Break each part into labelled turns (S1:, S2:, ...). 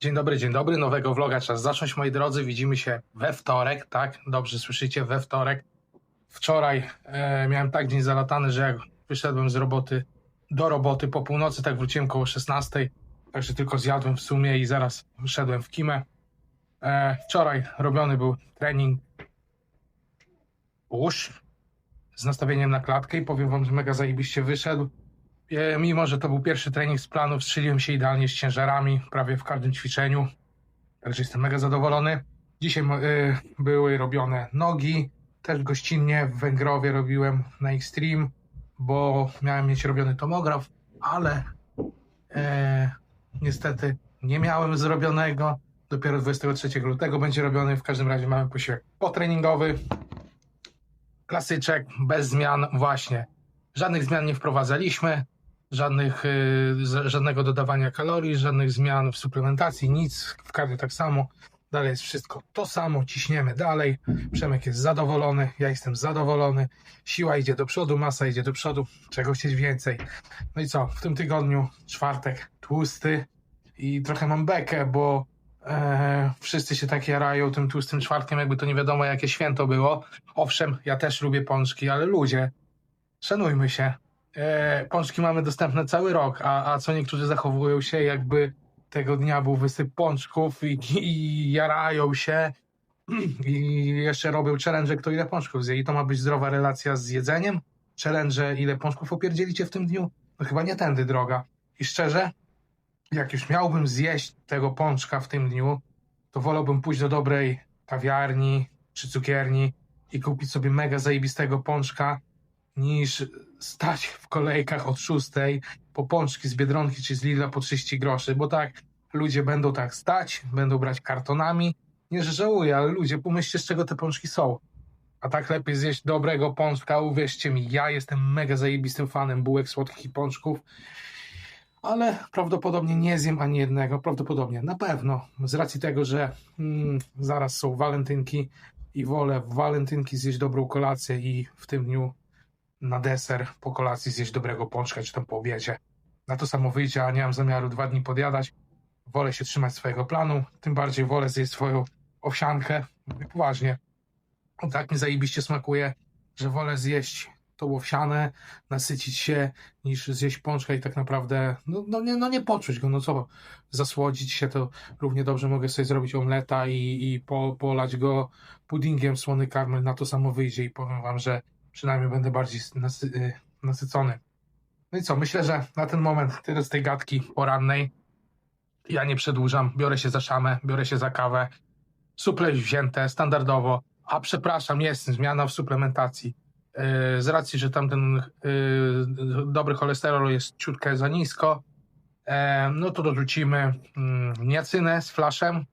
S1: Dzień dobry, dzień dobry. Nowego vloga czas zacząć, moi drodzy. Widzimy się we wtorek, tak? Dobrze słyszycie, we wtorek. Wczoraj e, miałem tak dzień zalatany, że jak wyszedłem z roboty do roboty po północy, tak wróciłem koło 16, także tylko zjadłem w sumie i zaraz wyszedłem w kimę. E, wczoraj robiony był trening push z nastawieniem na klatkę i powiem wam, że mega zajebiście wyszedł. E, Mimo, że to był pierwszy trening z planu, strzeliłem się idealnie z ciężarami prawie w każdym ćwiczeniu. Także jestem mega zadowolony. Dzisiaj y, były robione nogi. Też gościnnie w Węgrowie robiłem na Extreme, bo miałem mieć robiony tomograf, ale e, niestety nie miałem zrobionego. Dopiero 23 lutego będzie robiony. W każdym razie mamy posiłek potreningowy. Klasyczek, bez zmian, właśnie. Żadnych zmian nie wprowadzaliśmy żadnych, y, żadnego dodawania kalorii, żadnych zmian w suplementacji, nic, w kardio tak samo. Dalej jest wszystko to samo, ciśniemy dalej. Przemek jest zadowolony, ja jestem zadowolony. Siła idzie do przodu, masa idzie do przodu, czego chcieć więcej. No i co, w tym tygodniu czwartek tłusty i trochę mam bekę, bo e, wszyscy się tak jarają tym tłustym czwartkiem, jakby to nie wiadomo jakie święto było. Owszem, ja też lubię pączki, ale ludzie, szanujmy się e, pączki mamy dostępne cały rok, a, a co niektórzy zachowują się, jakby tego dnia był wysyp pączków i, i jarają się i jeszcze robią challenge, kto ile pączków zje. I to ma być zdrowa relacja z jedzeniem? Challenge, ile pączków opierdzielicie w tym dniu? No chyba nie tędy droga. I szczerze, jak już miałbym zjeść tego pączka w tym dniu, to wolałbym pójść do dobrej kawiarni czy cukierni i kupić sobie mega zajebistego pączka, niż stać w kolejkach od 6 po pączki z Biedronki czy z Lidla po 30 groszy, bo tak ludzie będą tak stać, będą brać kartonami. Nie, że żałuję, ale ludzie, pomyślcie z czego te pączki są. A tak lepiej zjeść dobrego pączka, uwierzcie mi, ja jestem mega zajebistym fanem bułek słodkich i pączków, ale prawdopodobnie nie zjem ani jednego, prawdopodobnie, na pewno, z racji tego, że mm, zaraz są walentynki i wolę walentynki zjeść dobrą kolację i w tym dniu na deser po kolacji zjeść dobrego pączka, czy tam po obiedzie. Na to samo wyjdzie, a nie mam zamiaru dwa dni podjadać. Wolę się trzymać swojego planu, tym bardziej wolę zjeść swoją owsiankę. Poważnie. Tak mi zajebiście smakuje, że wolę zjeść tą owsianę, nasycić się, niż zjeść pączka i tak naprawdę, no, no, nie, no nie poczuć go, no co, zasłodzić się to równie dobrze mogę sobie zrobić omleta i, i po, polać go puddingiem słony karmel, na to samo wyjdzie i powiem wam, że przynajmniej będę bardziej nasy, y, nasycony. No i co, myślę, że na ten moment tyle z tej gadki porannej. Ja nie przedłużam, biorę się za szamę, biorę się za kawę. Suple wzięte standardowo, a przepraszam, jest zmiana w suplementacji. Yy, Z racji, że tamten yy, dobry cholesterol jest ciutkę za nisko, e, no to dorzucimy mm, niacynę z flaszem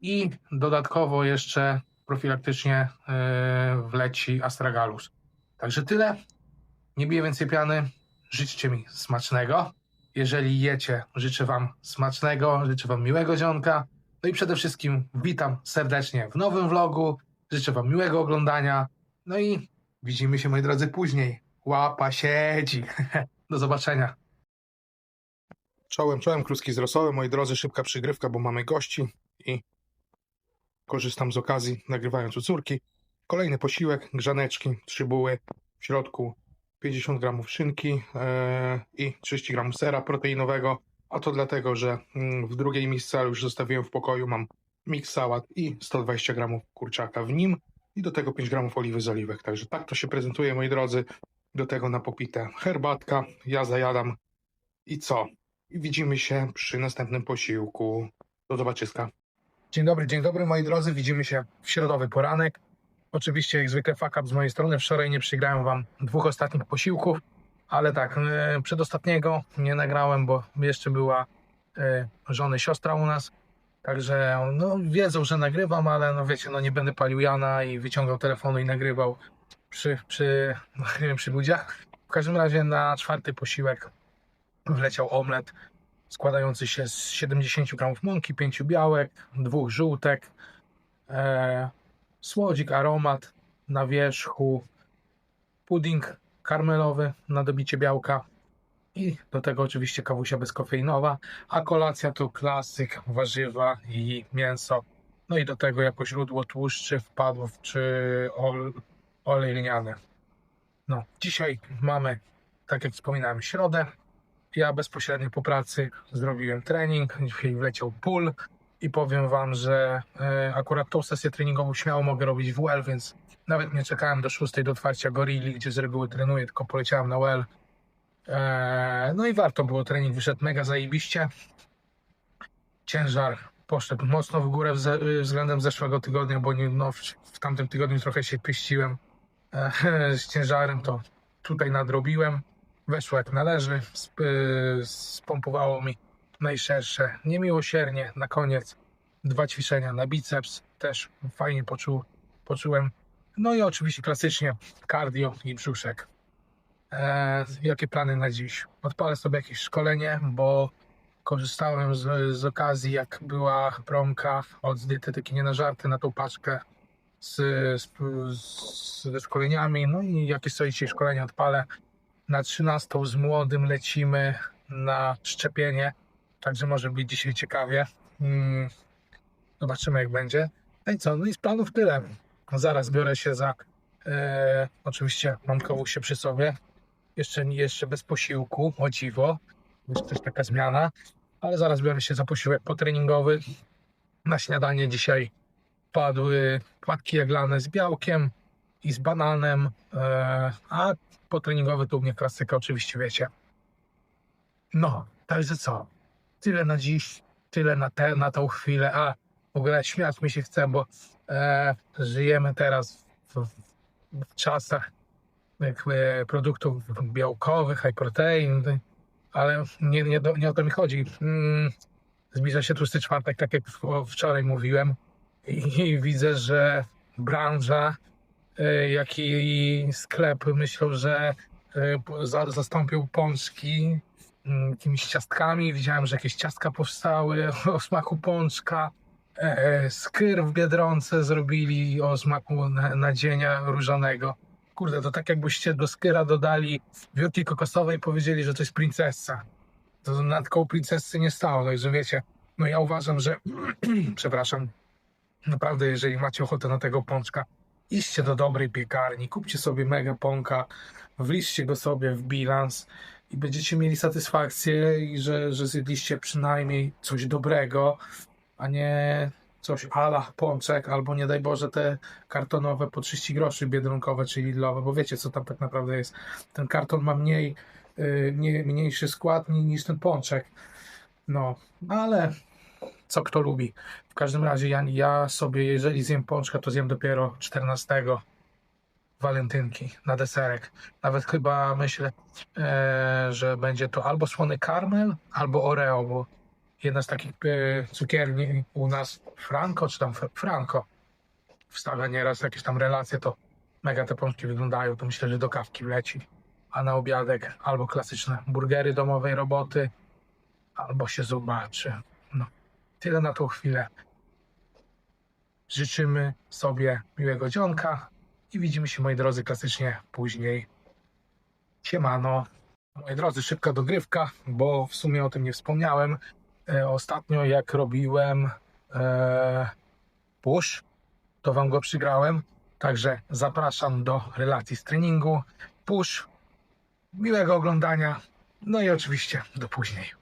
S1: i dodatkowo jeszcze profilaktycznie e, wleci astragalus. Także tyle. Nie biję więcej piany. Życzcie mi smacznego. Jeżeli jecie, życzę Wam smacznego, życzę Wam miłego dzionka. No i przede wszystkim witam serdecznie w nowym vlogu. Życzę Wam miłego oglądania. No i widzimy się, moi drodzy, później. Łapa siedzi. Do zobaczenia. Czołem, czołem, kluski z rosołem. Moi drodzy, szybka przygrywka, bo mamy gości i korzystam z okazji, nagrywając u córki. Kolejny posiłek, grzaneczki, trzy buły, w środku 50 gramów szynki e, i 30 gramów sera proteinowego, a to dlatego, że mm, w drugiej misce, ale już zostawiłem w pokoju, mam mix sałat i 120 gramów kurczaka w nim i do tego 5 gramów oliwy z oliwek. Także tak to się prezentuje, moi drodzy. Do tego na popite herbatka, ja zajadam i co? Widzimy się przy następnym posiłku. Do zobaczyska. Dzień dobry, dzień dobry moi drodzy. Widzimy się w środowy poranek. Oczywiście jak zwykle fuck z mojej strony. Wczoraj nie przygrałem wam dwóch ostatnich posiłków, ale tak, e, przedostatniego nie nagrałem, bo jeszcze była e, żony siostra u nas. Także no, wiedzą, że nagrywam, ale no wiecie, no nie będę palił Jana i wyciągał telefonu i nagrywał przy, przy, no, nie wiem, przy ludziach. W każdym razie na czwarty posiłek wleciał omlet składający się z 70 gramów mąki, 5 białek, dwóch żółtek, e, słodzik, aromat na wierzchu, pudding karmelowy na dobicie białka I do tego oczywiście kawusia bezkofeinowa, a kolacja to klasyk, warzywa i mięso. No i do tego jako źródło tłuszczy, wpadów czy ol, olej lniany. No, dzisiaj mamy, tak jak wspominałem, środę. Ja bezpośrednio po pracy zrobiłem trening, dzisiaj wleciał pull i powiem Wam, że e, akurat tą sesję treningową śmiało mogę robić w well, więc nawet nie czekałem do 6 do otwarcia gorilli, gdzie z reguły trenuję, tylko poleciałem na well. E, no i warto było, trening wyszedł mega zajebiście. Ciężar poszedł mocno w górę wze- względem zeszłego tygodnia, bo no, w, tamtym tygodniu trochę się pyściłem e, z ciężarem, to tutaj nadrobiłem. Weszło jak należy, sp, spompowało mi najszersze niemiłosiernie. Na koniec dwa ćwiczenia na biceps, też fajnie poczuł, poczułem. No i oczywiście klasycznie cardio i brzuszek. E, jakie plany na dziś? Odpalę sobie jakieś szkolenie, bo korzystałem z, z okazji, jak była promka od dietetyki nie na żarty na tą paczkę z, z, z, ze szkoleniami. No i jakieś sobie dzisiaj szkolenie odpalę. Na 13 z młodym lecimy na szczepienie, także może być dzisiaj ciekawie. Mm, zobaczymy jak będzie. No i co? No i z planów tyle. Zaraz biorę się za. E, oczywiście mam kawusie przy sobie. Jeszcze, jeszcze bez posiłku, o dziwo. Jest też taka zmiana. Ale zaraz biorę się za posiłek potreningowy. Na śniadanie dzisiaj padły płatki jaglane z białkiem i z bananem. E, a potreningowy to u mnie klasyka, oczywiście wiecie. No, także co? Tyle na dziś, tyle na, te, na tą chwilę. A w ogóle śmiać mi się chce, bo e, żyjemy teraz w, w czasach jakby produktów białkowych, high protein, ale nie, nie, do, nie o to mi chodzi. Mm, zbliża się tłusty czwartek, tak jak w- wczoraj mówiłem i, i widzę, że branża, jak i sklep myślą, że y, po- za, zastąpią pączki mm, jakimiś ciastkami. Widziałem, że jakieś ciastka powstały o smaku pączka. E, Skyr w Biedronce zrobili o smaku na- nadzienia różanego. Kurde, to tak jakbyście do skyra dodali wiórki kokosowe i powiedzieli, że to jest princesa. To na taką princesy nie stało, także wiecie. No ja uważam, że przepraszam, naprawdę jeżeli macie ochotę na tego pączka, idźcie do dobrej piekarni, kupcie sobie mega pąka, wliczcie go sobie w bilans i będziecie mieli satysfakcję, i że, że zjedliście przynajmniej coś dobrego, a nie coś ala pączek, albo nie daj Boże te kartonowe po 30 groszy biedronkowe czy lidlowe, bo wiecie co tam tak naprawdę jest. Ten karton ma mniej, yy, mniej mniejszy skład ni- niż ten pączek. No, ale co kto lubi. W każdym razie ja, ja sobie, jeżeli zjem pączka, to zjem dopiero 14 walentynki na deserek. Nawet chyba myślę, e, że będzie to albo słony karmel, albo oreo, bo jedna z takich e, cukierni u nas, Franco, czy tam Fr- Franco, wstawia nieraz jakieś tam relacje, to mega te pączki wyglądają, to myślę, że do kawki wleci. A na obiadek albo klasyczne burgery domowej roboty, albo się zobaczy. Tyle na tą chwilę. Życzymy sobie miłego dzionka i widzimy się, moi drodzy, klasycznie później. Siemano. Moi drodzy, szybka dogrywka, bo w sumie o tym nie wspomniałem. E, ostatnio jak robiłem e, push, to wam go przygrałem. Także zapraszam do relacji z treningu. Push, miłego oglądania. No i oczywiście do później.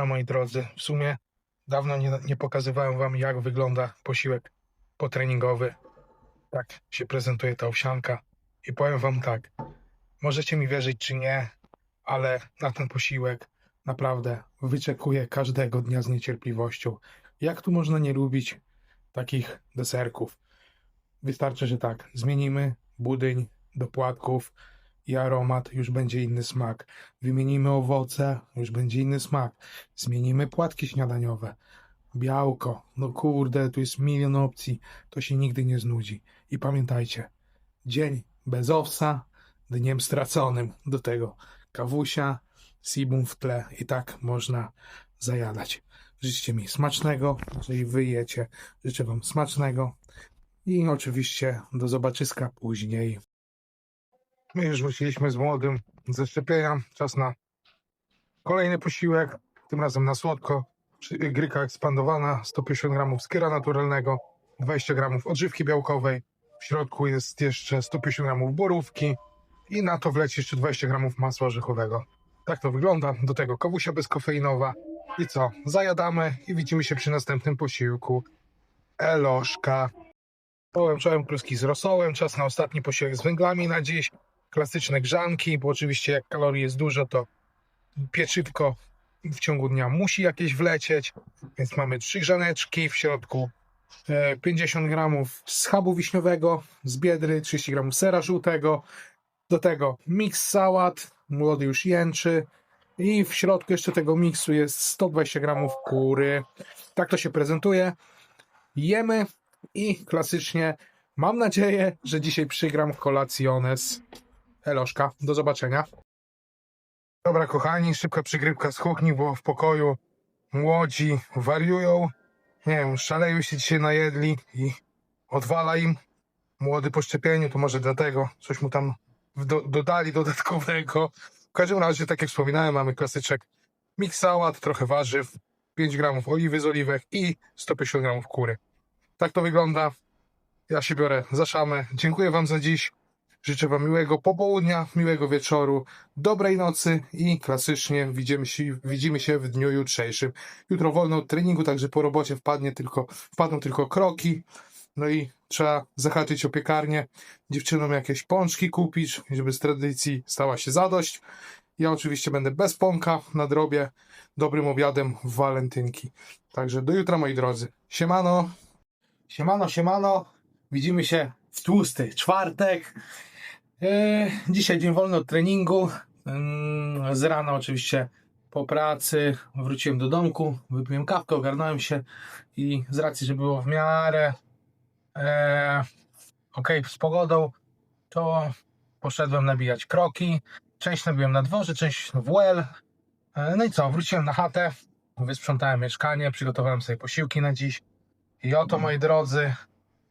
S1: Dobra, moi drodzy, w sumie dawno nie, nie pokazywałem wam, jak wygląda posiłek potreningowy. Tak się prezentuje ta owsianka. I powiem wam tak, możecie mi wierzyć czy nie, ale na ten posiłek naprawdę wyczekuję każdego dnia z niecierpliwością. Jak tu można nie lubić takich deserków? Wystarczy, że tak, zmienimy budyń do płatków i aromat, już będzie inny smak. Wymienimy owoce, już będzie inny smak. Zmienimy płatki śniadaniowe. Białko, no kurde, tu jest milion opcji, to się nigdy nie znudzi. I pamiętajcie, dzień bez owsa, dniem straconym. Do tego kawusia, sibum w tle i tak można zajadać. Życzcie mi smacznego, jeżeli wy jecie, życzę wam smacznego i oczywiście do zobaczyska później. My już wróciliśmy z młodym ze szczepienia. Czas na kolejny posiłek, tym razem na słodko. Gryka ekspandowana, 150 gramów skyra naturalnego, 20 gramów odżywki białkowej. W środku jest jeszcze 150 gramów borówki i na to wleci jeszcze 20 gramów masła orzechowego. Tak to wygląda. Do tego kawusia bezkofeinowa. I co? Zajadamy i widzimy się przy następnym posiłku. Eloszka. Połączyłem kluski z rosołem. Czas na ostatni posiłek z węglami na dziś. Klasyczne grzanki, bo oczywiście jak kalorii jest dużo, to pieczywko w ciągu dnia musi jakieś wlecieć. Więc mamy trzy grzaneczki w środku. e, 50 gramów schabu wiśniowego z biedry, 30 gramów sera żółtego. Do tego miks sałat, młody już jęczy. I w środku jeszcze tego miksu jest 120 gramów kury. Tak to się prezentuje. Jemy i klasycznie mam nadzieję, że dzisiaj przygram kolaciones. Eloszka, do zobaczenia. Dobra, kochani, szybka przygrywka z kuchni, bo w pokoju młodzi wariują. Nie wiem, szaleją się dzisiaj najedli i odwala im. Młody po szczepieniu, to może dlatego coś mu tam do, dodali dodatkowego. W każdym razie, tak jak wspominałem, mamy klasyczek mix sałat, trochę warzyw, 5 gramów oliwy z oliwek i 150 gramów kury. Tak to wygląda. Ja się biorę za szamę. Dziękuję Wam za dziś. Życzę Wam miłego popołudnia, miłego wieczoru, dobrej nocy i klasycznie widzimy się, widzimy się w dniu jutrzejszym. Jutro wolno od treningu, także po robocie wpadnie tylko, wpadną tylko kroki. No i trzeba zahaczyć o piekarnię, dziewczynom jakieś pączki kupić, żeby z tradycji stała się zadość. Ja oczywiście będę bez pąka na drobie, dobrym obiadem w walentynki. Także do jutra moi drodzy. Siemano. Siemano, siemano. Widzimy się w tłusty czwartek. Eee, dzisiaj dzień wolny od treningu. Z rana oczywiście po pracy wróciłem do domku, wypiłem kawkę, ogarnąłem się i z racji, że było w miarę e, ok z pogodą, to poszedłem nabijać kroki. Część nabiłem na dworze, część w well. E, no i co, wróciłem na chatę, wysprzątałem mieszkanie, przygotowałem sobie posiłki na dziś. I oto moi drodzy,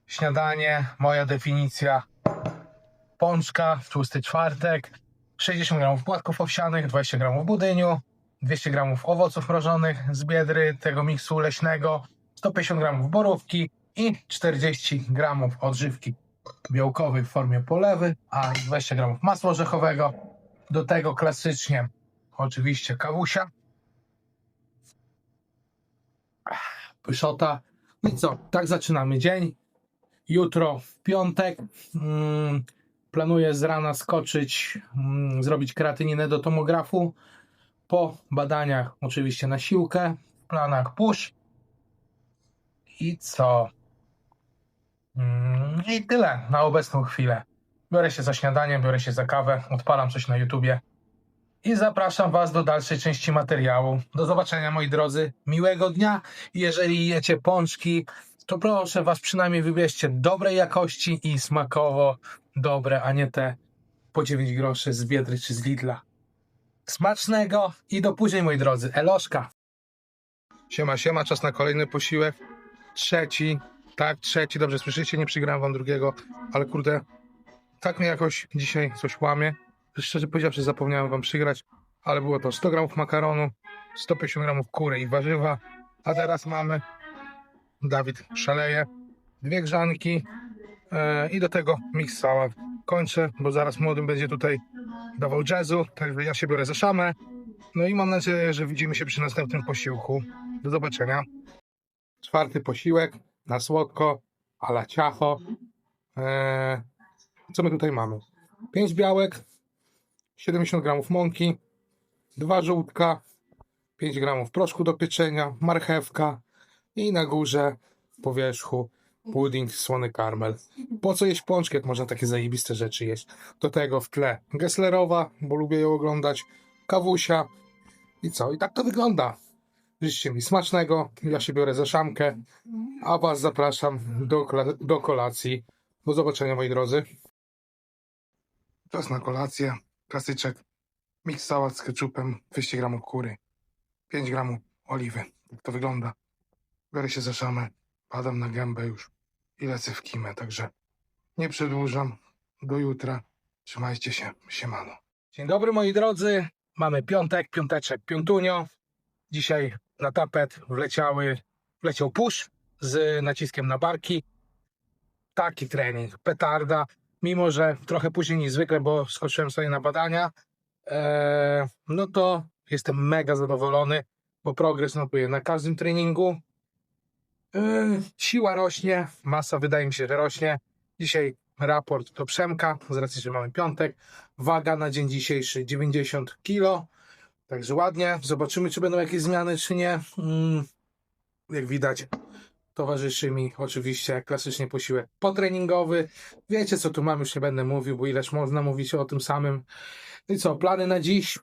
S1: śniadanie, moja definicja pączka w tłusty czwartek, 60 gramów płatków owsianych, 20 gramów budyniu, 200 gramów owoców mrożonych z biedry, tego miksu leśnego, 150 gramów borówki i 40 gramów odżywki białkowej w formie polewy, a 20 gramów masła orzechowego. Do tego klasycznie oczywiście kawusia, pyszota. No i co, tak zaczynamy dzień. Jutro w piątek mm, planuję z rana skoczyć, mm, zrobić kreatyninę do tomografu. Po badaniach oczywiście na siłkę, w planach push. I co? Mm, I tyle na obecną chwilę. Biorę się za śniadanie, biorę się za kawę, odpalam coś na YouTubie i zapraszam Was do dalszej części materiału. Do zobaczenia, moi drodzy. Miłego dnia. Jeżeli jecie pączki, to proszę Was przynajmniej wybierzcie dobrej jakości i smakowo dobre, a nie te po 9 groszy z Biedry czy z Lidla. Smacznego i do później, moi drodzy. Eloszka. Siema, siema, czas na kolejny posiłek. Trzeci, tak, trzeci, dobrze słyszycie, nie przygram wam drugiego, ale kurde, tak mnie jakoś dzisiaj coś łamie. Szczerze powiedziawszy, zapomniałem wam przygrać, ale było to 100 gramów makaronu, 150 gramów kury i warzywa, a teraz mamy, Dawid szaleje, dwie grzanki e, i do tego mix sałat. Kończę, bo zaraz młodym będzie tutaj dawał jazzu, także ja się biorę za szamę No i mam nadzieję, że widzimy się przy następnym posiłku. Do zobaczenia. Czwarty posiłek na słodko, ala ciacho. Eee, co my tutaj mamy? 5 białek, 70 gramów mąki, 2 żółtka, 5 gramów proszku do pieczenia, marchewka i na górze po wierzchu pudding słony karmel. Po co jeść pączki, jak można takie zajebiste rzeczy jeść? Do tego w tle Gesslerowa, bo lubię ją oglądać, kawusia i co? I tak to wygląda. Życzcie mi smacznego, ja się biorę za szamkę, a was zapraszam do, do kolacji. Do zobaczenia moi drodzy. Czas na kolację. Klasyczek. Mix sałat z ketchupem, 200 gramów kury, 5 gramów oliwy. Tak to wygląda. Biorę się za szamę, padam na gębę już i lecę w kimę, także nie przedłużam. Do jutra. Trzymajcie się. Siemano. Dzień dobry moi drodzy. Mamy piątek, piąteczek, piątunio. Dzisiaj na tapet wleciały, wleciał push z naciskiem na barki. Taki trening, petarda. Mimo, że trochę później niż zwykle, bo skoczyłem sobie na badania, eee, no to jestem mega zadowolony, bo progres notuje na każdym treningu. Eee, siła rośnie, masa wydaje mi się, że rośnie. Dzisiaj raport do Przemka, z racji, że mamy piątek. Waga na dzień dzisiejszy 90 kg. Także ładnie. Zobaczymy, czy będą jakieś zmiany, czy nie. Mm, jak widać, towarzyszy mi oczywiście klasycznie posiłek potreningowy. Wiecie, co tu mam, już nie będę mówił, bo ileż można mówić o tym samym. No i co, plany na dziś?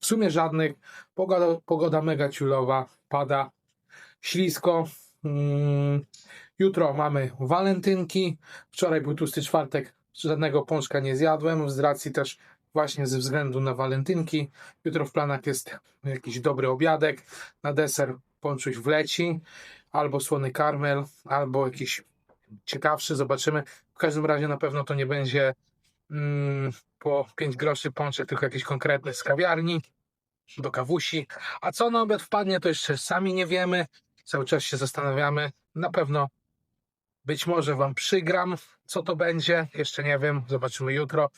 S1: W sumie żadnych. Pogoda, pogoda mega ciulowa, pada ślisko. Mm, jutro mamy walentynki. Wczoraj był tłusty czwartek, żadnego pączka nie zjadłem, z racji też właśnie ze względu na walentynki. Jutro w planach jest jakiś dobry obiadek. Na deser pączuś wleci, albo słony karmel, albo jakiś ciekawszy, zobaczymy. W każdym razie na pewno to nie będzie mm, po 5 groszy pączek, tylko jakiś konkretny z kawiarni do kawusi. A co na obiad wpadnie, to jeszcze sami nie wiemy. Cały czas się zastanawiamy. Na pewno być może Wam przygram, co to będzie. Jeszcze nie wiem, zobaczymy jutro.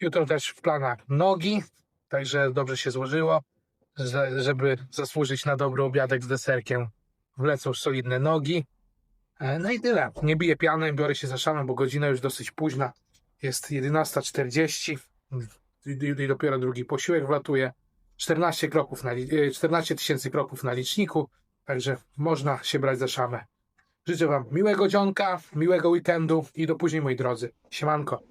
S1: Jutro też w planach nogi, także dobrze się złożyło, że- żeby zasłużyć na dobry obiadek z deserkiem. Wlecą solidne nogi. E, No i tyle. Nie biję piany, biorę się za szamę, bo godzina już dosyć późna. Jest 11.40 i dopiero drugi posiłek wlatuje. 14 kroków na, li- e, 14 tysięcy kroków na liczniku, także można się brać za szamę. Życzę Wam miłego dzionka, miłego weekendu i do później, moi drodzy. Siemanko.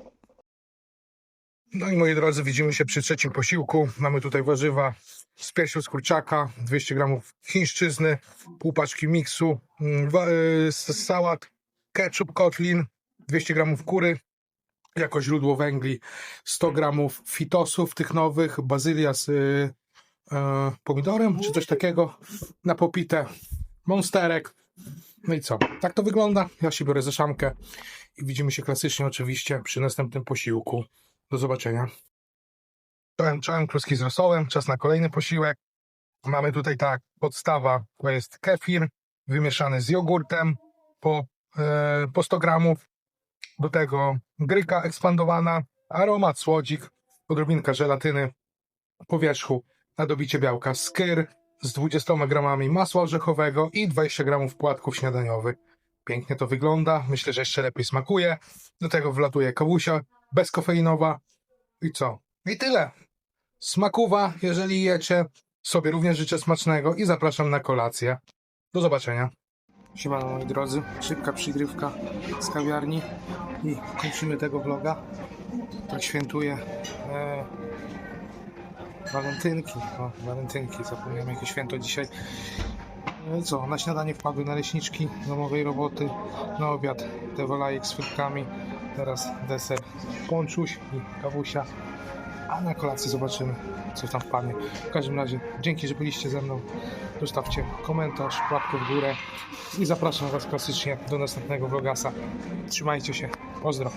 S1: No i moi drodzy, widzimy się przy trzecim posiłku. Mamy tutaj warzywa z piersią z kurczaka, 200 gramów chińszczyzny, pół paczki miksu, mm, y, sałat, ketchup kotlin, 200 gramów kury, jako źródło węgli, 100 gramów fitosów tych nowych, bazylia z y, e, pomidorem, czy coś takiego, na popite, monsterek. No i co? Tak to wygląda. Ja się biorę za szamkę i widzimy się klasycznie oczywiście przy następnym posiłku. Do zobaczenia. Czołem, czołem kluski z rosołem. Czas na kolejny posiłek. Mamy tutaj tak, podstawa to jest kefir wymieszany z jogurtem po, e, po 100 gramów. Do tego gryka ekspandowana, aromat, słodzik, odrobinka żelatyny po wierzchu na dobicie białka skyr z 20 gramami masła orzechowego i 20 gramów płatków śniadaniowych. Pięknie to wygląda, myślę, że jeszcze lepiej smakuje. Do tego wlatuje kawusia bezkofeinowa i co? I tyle. Smakuwa, jeżeli jecie. Sobie również życzę smacznego i zapraszam na kolację. Do zobaczenia. Siemano moi drodzy, szybka przygrywka z kawiarni i kończymy tego vloga. Tak świętuję e, walentynki. O, walentynki, zapomniałem jakie święto dzisiaj. No co, na śniadanie wpadły naleśniczki domowej roboty, na obiad te wolajek z frytkami, teraz deser ponczuś i kawusia, a na kolacji zobaczymy, co tam wpadnie. W każdym razie, dzięki, że byliście ze mną. Zostawcie komentarz, łapkę w górę i zapraszam Was klasycznie do następnego vlogasa. Trzymajcie się, pozdro.